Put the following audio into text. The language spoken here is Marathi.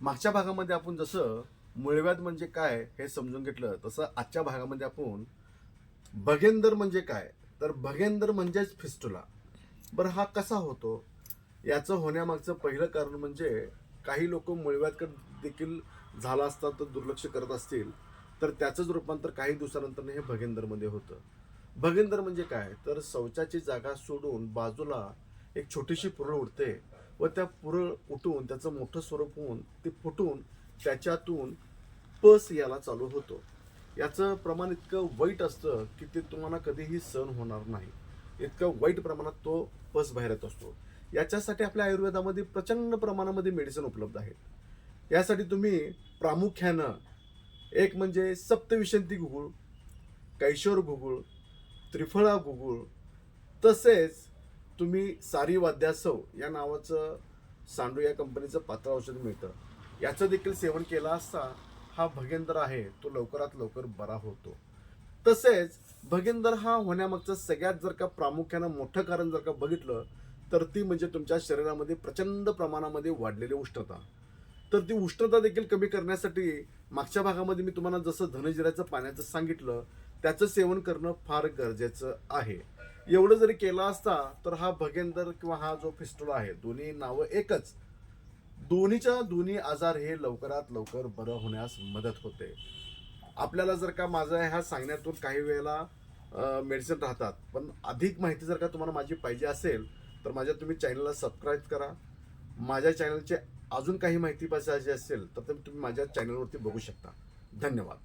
मागच्या भागामध्ये आपण जसं मुळव्याध म्हणजे काय हे समजून घेतलं तसं आजच्या भागामध्ये आपण भगेंदर म्हणजे काय? तर भगेंदर म्हणजेच फिस्टुला बरं हा कसा होतो? याचं होण्यामागचं पहिलं कारण म्हणजे काही लोक मुळव्याधकडे देखील झाला असता तर दुर्लक्ष करत असतील तर त्याचंच रूपांतर काही दिवसानंतर हे भगेंदरमध्ये होतं. भगेंदर म्हणजे काय? तर शौचाची जागा सोडून बाजूला एक छोटीशी पुरळ उठते व त्या पुरळ उठून त्याचं मोठं स्वरूप होऊन ते फुटून त्याच्यातून पस याला चालू होतो. याचं प्रमाण इतकं वाईट असतं की ते तुम्हाला कधीही सहन होणार नाही. इतकं वाईट प्रमाणात तो पस बाहेर येत असतो. याच्यासाठी आपल्या आयुर्वेदामध्ये प्रचंड प्रमाणामध्ये मेडिसिन उपलब्ध आहेत. यासाठी तुम्ही प्रामुख्यानं एक म्हणजे सप्तविशंती गुगुळ कैशोर गुगुळ त्रिफळा गुगुळ तसेच तुम्ही सारी वाद्यासव या नावाचं सांडू या कंपनीचं पात्र औषध मिळतं. याचं देखील सेवन केलं असता हा भगेंदर आहे तो लवकरात लवकर बरा होतो. तसेच भगेंदर हा होण्यामागचं सगळ्यात जर का प्रामुख्यानं मोठं कारण जर का बघितलं तर ती म्हणजे तुमच्या शरीरामध्ये प्रचंड प्रमाणामध्ये वाढलेली उष्णता. तर ती उष्णता देखील कमी करण्यासाठी मागच्या भागामध्ये मी तुम्हाला जसं धनजिऱ्याचं पाण्याचं सांगितलं त्याचं सेवन करणं फार गरजेचं आहे. एवढं जरी केला असता तर हा भगेंदर किंवा हा जो फिस्टोला आहे दोन्ही नावं एकच. दोन्हीच्या दोन्ही आजार हे लवकरात लवकर बरं होण्यास मदत होते. आपल्याला जर का माझा ह्या सांगण्यातून काही वेळेला मेडिसिन राहतात पण अधिक माहिती जर का तुम्हाला माझी पाहिजे असेल तर माझ्या तुम्ही चॅनलला सबस्क्राईब करा. माझ्या चॅनलचे अजून काही माहिती पाहिजे असेल तर तुम्ही माझ्या चॅनलवरती बघू शकता. धन्यवाद.